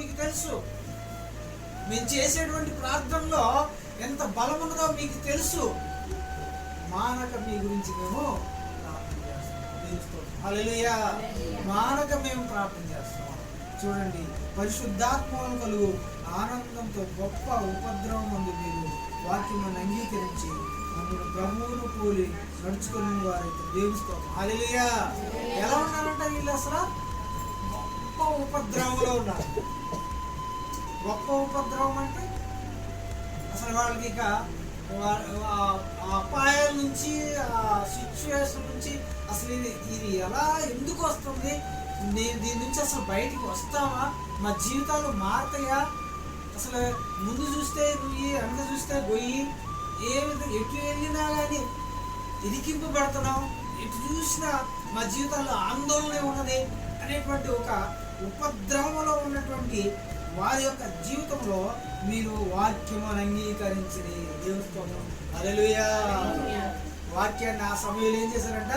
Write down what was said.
మీకు తెలుసు. మేము చేసేటువంటి ప్రార్థనలో ఎంత బలం ఉన్నదో మీకు తెలుసు. మానక మీ గురించి మేము ప్రార్థన చేస్తాం. మానక మేము ప్రార్థన చేస్తాం. చూడండి పరిశుద్ధాత్మలు కలుగు ఆనందంతో గొప్ప ఉపద్రవం ముందు మీరు వాక్యం అంగీకరించి మమ్మల్ని ప్రభువును పోలి నడుచుకునే వారైతే దేవుని స్తోత్రం. ఎలా ఉన్నారంట వీళ్ళు అసలు? గొప్ప ఉపద్రవంలో ఉన్నారు. గొప్ప ఉపద్రవం అంటే అసలు వాళ్ళకి ఇక అపాయం నుంచి ఆ సిచ్యువేషన్ నుంచి అసలు ఇది ఇది ఎలా ఎందుకు వస్తుంది? నేను దీని నుంచి అసలు బయటికి వస్తావా? మా జీవితాలు మారతాయా? అసలు ముందు చూస్తే నువ్వు వెనక చూస్తే గొయ్యి. ఏ విధంగా ఎటు వెళ్ళినా కానీ ఇరికింపబడుతున్నాం ఎటు చూసినా మా జీవితాల్లో ఆందోళన ఉన్నది అనేటువంటి ఒక ఉపద్రవంలో ఉన్నటువంటి వారి యొక్క జీవితంలో మీరు వాక్యమును అంగీకరించి దేవుని అలెలుయా వాక్యాన్ని ఆ సమయంలో ఏం చేశారంట?